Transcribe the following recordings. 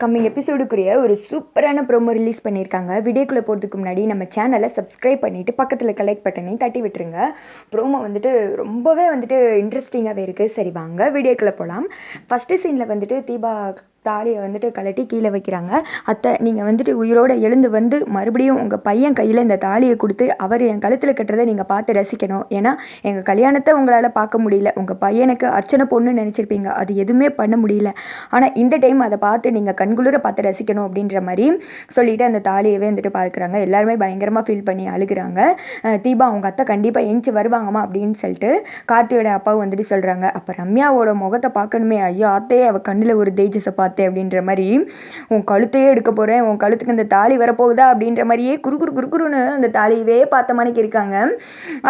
Coming எபிசோடுக்குரிய ஒரு சூப்பரான promo release பண்ணியிருக்காங்க. வீடியோக்குள்ளே போகிறதுக்கு முன்னாடி நம்ம சேனலை சப்ஸ்கிரைப் பண்ணிவிட்டு பக்கத்தில் கலெக்ட் பட்டனையும் தட்டி விட்டுருங்க. ப்ரோமோ வந்துட்டு ரொம்பவே வந்துட்டு இன்ட்ரெஸ்டிங்காகவே இருக்குது சரி வாங்க வீடியோக்குள்ளே போகலாம் ஃபஸ்ட்டு சீனில் வந்துட்டு தீபா தாலியை வந்துட்டு கழட்டி கீழே வைக்கிறாங்க. அத்தை நீங்கள் வந்துட்டு உயிரோடு எழுந்து வந்து மறுபடியும் உங்கள் பையன் கையில் இந்த தாலியை கொடுத்து அவர் என் கழுத்தில் கட்டுறதை நீங்கள் பார்த்து ரசிக்கணும். ஏன்னா எங்கள் கல்யாணத்தை உங்களால் பார்க்க முடியல. உங்கள் பையனுக்கு அர்ச்சனை பொண்ணு நினச்சிருப்பீங்க. அது எதுவுமே பண்ண முடியல. ஆனால் இந்த டைம் அதை பார்த்து நீங்கள் கண்குளிர பார்த்து ரசிக்கணும் அப்படின்ற மாதிரி சொல்லிட்டு அந்த தாலியவே வந்துட்டு பார்க்குறாங்க. எல்லாருமே பயங்கரமாக ஃபீல் பண்ணி அழுகுறாங்க. தீபா அவங்க அத்தை கண்டிப்பாக எஞ்சி வருவாங்கம்மா அப்படின்னு சொல்லிட்டு கார்த்தியோட அப்பாவும் வந்துட்டு சொல்கிறாங்க அப்போ ரம்யாவோட முகத்தை பார்க்கணுமே. ஐயோ அத்தையே அவள் கண்ணில் ஒரு தேஜஸை பார்த்து பார்த்தேன் அப்படின்ற மாதிரி உன் கழுத்தையே எடுக்க போகிறேன் உன் கழுத்துக்கு இந்த தாலி வரப்போகுதா? அப்படின்ற மாதிரியே குறு குறு குறுக்குறுன்னு அந்த தாலியவே பார்த்த மணிக்கு இருக்காங்க.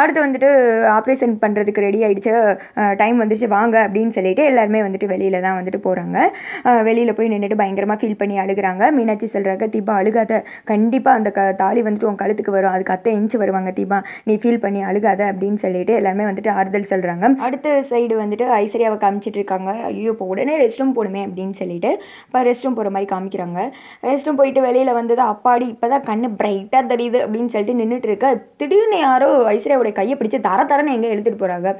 அடுத்து வந்துட்டு ஆப்ரேஷன் பண்ணுறதுக்கு ரெடி ஆகிடுச்சு டைம் வந்துடுச்சு வாங்க. அப்படின்னு சொல்லிட்டு எல்லாருமே வந்துட்டு வெளியில் தான் வந்துட்டு போகிறாங்க வெளியில் போய் நின்றுட்டு பயங்கரமாக ஃபீல் பண்ணி அழுகிறாங்க. மீனாட்சி சொல்கிறாங்க தீபா அழுகாத. கண்டிப்பாக அந்த க தாலி வந்துட்டு உன் கழுத்துக்கு வரும். அதுக்கு அத்தை இன்ச்சு வருவாங்க தீபா. நீ ஃபீல் பண்ணி அழுகாத. அப்படின்னு சொல்லிட்டு எல்லாருமே வந்துட்டு ஆறுதல் சொல்கிறாங்க அடுத்த சைடு வந்துட்டு ஐஸ்வர்யாவை காமிச்சிட்டு இருக்காங்க. ஐயோ இப்போ உடனே ரெஸ்ட் ரூம் போகணுமே அப்படின்னு சொல்லிட்டு இப்போ ரெஸ்ட் ரூம் போகிற மாதிரி காமிக்கிறாங்க. ரெஸ்ட் ரூம் போயிட்டு வெளியில் வந்தது அப்பாடி இப்போ தான் கண்ணு பிரைட்டாக தெரியுது அப்படின்னு சொல்லிட்டு நின்றுட்டு இருக்க. திடீர்னு யாரோ ஐஸ்வர்யாவுடைய கையை பிடிச்சி தர தரன்னு எங்கே எழுத்துட்டு போகிறாங்க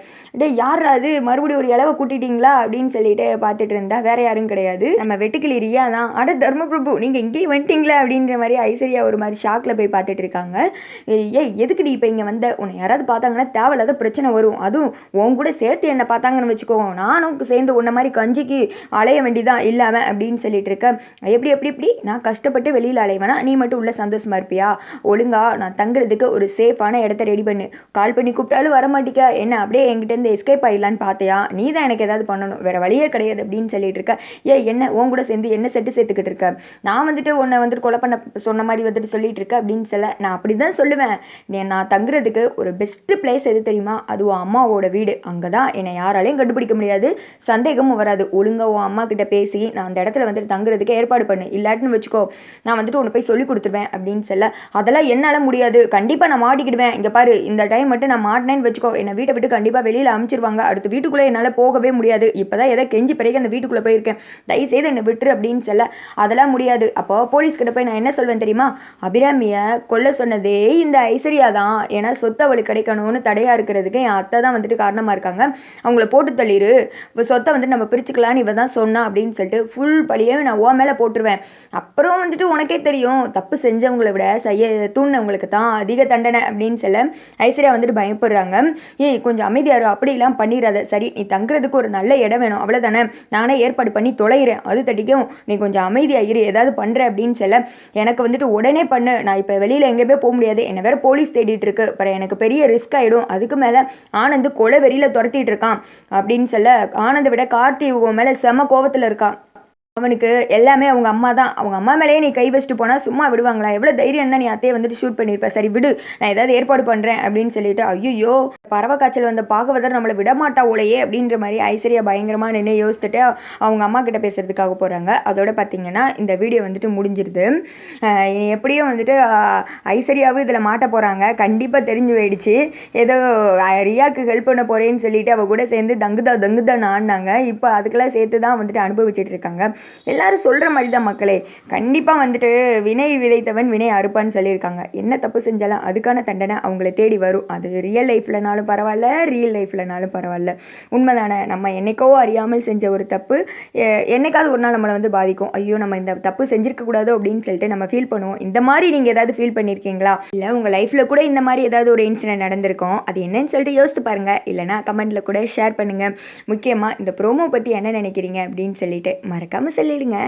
டே யார் அது மறுபடியும் ஒரு இளவை கூட்டிட்டீங்களா? அப்படின்னு சொல்லிட்டு பார்த்துட்டு இருந்தா வேற யாரும் கிடையாது. நம்ம வெட்டுக்கிளி ரியா தான். அட தர்மபிரபு நீங்கள் இங்கேயும் வந்துட்டீங்களா அப்படின்ற மாதிரி ஐஸ்வர்யா ஒரு மாதிரி ஷாக்கில் போய் பார்த்துட்டு இருக்காங்க. ஏய் எதுக்கு நீ இப்போ இங்கே வந்த? உன்னை யாராவது பார்த்தாங்கன்னா தேவையில்லாத பிரச்சனை வரும். அதுவும் உன் கூட சேர்த்து என்னை பார்த்தாங்கன்னு வச்சுக்கோ. நானும் சேர்ந்து உன்ன மாதிரி கஞ்சிக்கு அலைய வேண்டிதான் இல்லாமல் அப்படின்னு சொல்லிட்டு இருக்க. எப்படி எப்படி எப்படி? நான் கஷ்டப்பட்டு வெளியில் அலைவேனா நீ மட்டும் உள்ள சந்தோஷமா இருப்பியா? ஒழுங்கா நான் தங்குறதுக்கு ஒரு சேஃபான இடத்த ரெடி பண்ணு. கால் பண்ணி கூப்பிட்டாலும் வர மாட்டிக்க. என்ன அப்படியே என்கிட்ட இருந்து எஸ்கேப் ஆயிடலான்னு பார்த்தியா? நீ தான் எனக்கு ஏதாவது பண்ணணும். வேற வழியே கிடையாது அப்படின்னு சொல்லிட்டு இருக்க. ஏ என்ன உன் கூட சேர்ந்து என்ன செட்டு சேர்த்துக்கிட்டு இருக்க? நான் வந்துட்டு உன்னை வந்துட்டு கொலை பண்ண சொன்ன மாதிரி வந்துட்டு சொல்லிட்டு இருக்க அப்படின்னு சொல்ல. நான் அப்படி தான் சொல்லுவேன் நான் தங்குறதுக்கு ஒரு பெஸ்ட்டு பிளேஸ் எது தெரியுமா? அது உன் அம்மாவோட வீடு. அங்கே தான் என்னை யாராலையும் கண்டுபிடிக்க முடியாது. சந்தேகமும் வராது. ஒழுங்காக உன் அம்மா கிட்ட பேசி நான் அந்த இடத்துல வந்துட்டு தங்குறதுக்கு ஏற்பாடு பண்ணு. இல்லாட்டின்னு வச்சுக்கோ நான் வந்துட்டு உன்னை போய் சொல்லி கொடுத்துருவேன் அப்படின்னு சொல்ல அதெல்லாம் என்னால் முடியாது. கண்டிப்பாக நான் மாட்டிக்கிடுவேன். இங்கே பாரு இந்த டைம் மட்டும் நான் மாட்டினேன்னு வச்சுக்கோ என்னை வீட்டை விட்டு கண்டிப்பாக வெளியில் அனுப்பிச்சிருவாங்க அடுத்து வீட்டுக்குள்ளே என்னால் போகவே முடியாது. இப்போ தான் எதை கெஞ்சி பிறகு அந்த வீட்டுக்குள்ளே போயிருக்கேன். தயவுசெய்து என்னை விட்டுரு அப்படின்னு சொல்ல அதெல்லாம் முடியாது. அப்போ போலீஸ் கிட்ட போய் நான் என்ன சொல்வேன் தெரியுமா? அபிராமியை கொல்ல சொன்னதே இந்த ஐஸ்வர்யா தான். ஏன்னா சொத்து அவளுக்கு கிடைக்கணும்னு தடையாக இருக்கிறதுக்கு என் அத்தை தான் வந்துட்டு காரணமாக இருக்காங்க. அவங்கள போட்டு தள்ளிடு இப்போ சொத்தை வந்துட்டு நம்ம பிரிச்சுக்கலான்னு இவ தான் சொன்னா அப்படின்னு சொல்லிட்டு ஃபுல் பழியே நான் ஓ மேலே போட்டுருவேன். அப்புறம் வந்துட்டு உனக்கே தெரியும் தப்பு செஞ்சவங்களை விட செய்ய தூண்டினவங்களுக்கு தான் அதிக தண்டனை அப்படின்னு சொல்ல ஐஸ்வர்யா வந்துட்டு பயப்படுறாங்க. ஏய் கொஞ்சம் அமைதியாரு அப்படிலாம் பண்ணிடாத. சரி நீ தங்குறதுக்கு ஒரு நல்ல இடம் வேணும் அவ்வளோதானே நானே ஏற்பாடு பண்ணி தொலைகிறேன். அது தட்டிக்கும் நீ கொஞ்சம் அமைதியாக இரு ஏதாவது பண்ணுற அப்படின்னு சொல்ல எனக்கு வந்துட்டு உடனே பண்ணு. நான் இப்போ வெளியில் எங்கேயுமே போக முடியாது. என்னை வேறு போலீஸ் தேடிட்டு இருக்கு. அப்புறம் எனக்கு பெரிய ரிஸ்க் ஆகிடும் அதுக்கு மேலே ஆனந்த் கொலை வெறியில் துரத்திட்டு இருக்கான் அப்படின்னு சொல்ல ஆனந்தை விட கார்த்தி மேலே செம கோவத்தில் இருக்கான் அவனுக்கு எல்லாமே அவங்க அம்மா தான். அவங்க அம்மா மேலேயே நீ கை வச்சுட்டு போனால் சும்மா விடுவாங்களா? எவ்வளோ தைரியம் தான் நீ அத்தையை வந்துட்டு ஷூட் பண்ணியிருப்ப? சரி விடு நான் ஏதாவது ஏற்பாடு பண்ணுறேன் அப்படின்னு சொல்லிட்டு ஐயோ பறவை காய்ச்சல் வந்த பாகவதர் நம்மளை விடமாட்டா உலையே அப்படின்ற மாதிரி ஐஸ்வர்யா பயங்கரமாக நின்று யோசித்துட்டு அவங்க அம்மா கிட்ட பேசுறதுக்காக போகிறாங்க அதோட பார்த்தீங்கன்னா இந்த வீடியோ வந்துட்டு முடிஞ்சிருது. எப்படியும் வந்துட்டு ஐஸ்வர்யாவும் இதில் மாட்ட போகிறாங்க கண்டிப்பாக தெரிஞ்சு போயிடுச்சு. ஏதோ ரியாவுக்கு ஹெல்ப் பண்ண போகிறேன்னு சொல்லிட்டு அவள் கூட சேர்ந்து தங்குதா தங்குதான் ஆடினாங்க. இப்போ அதுக்கெல்லாம் சேர்த்து தான் வந்துட்டு அனுபவிச்சுட்டு இருக்காங்க. எல்லாரும் சொல்கிற மாதிரி தான் மக்களே. கண்டிப்பாக வந்துட்டு வினை விதைத்தவன் வினை அறுப்பான்னு சொல்லியிருக்காங்க. என்ன தப்பு செஞ்சாலும் அதுக்கான தண்டனை அவங்கள தேடி வரும். அது ரியல் லைஃப்லனாலும் பரவாயில்ல ரியல் லைஃப்லனாலும் பரவாயில்ல. உண்மைதானே? நம்ம என்னைக்கோ அறியாமல் செஞ்ச ஒரு தப்பு என்னைக்காவது ஒரு நாள் நம்மளை வந்து பாதிக்கும். ஐயோ நம்ம இந்த தப்பு செஞ்சிருக்கக்கூடாது அப்படின்னு சொல்லிட்டு நம்ம ஃபீல் பண்ணுவோம். இந்த மாதிரி நீங்கள் ஏதாவது ஃபீல் பண்ணியிருக்கீங்களா இல்லை உங்கள் லைஃப்பில் கூட இந்த மாதிரி ஏதாவது ஒரு இன்சிடென்ட் நடந்திருக்கும் அது என்னன்னு சொல்லிட்டு யோசித்து பாருங்கள் இல்லைனா கமெண்ட்டில் கூட ஷேர் பண்ணுங்கள் முக்கியமாக இந்த ப்ரோமோ பற்றி என்ன நினைக்கிறீங்க அப்படின்னு சொல்லிட்டு மறக்காமல் சொல்லிவிடுங்க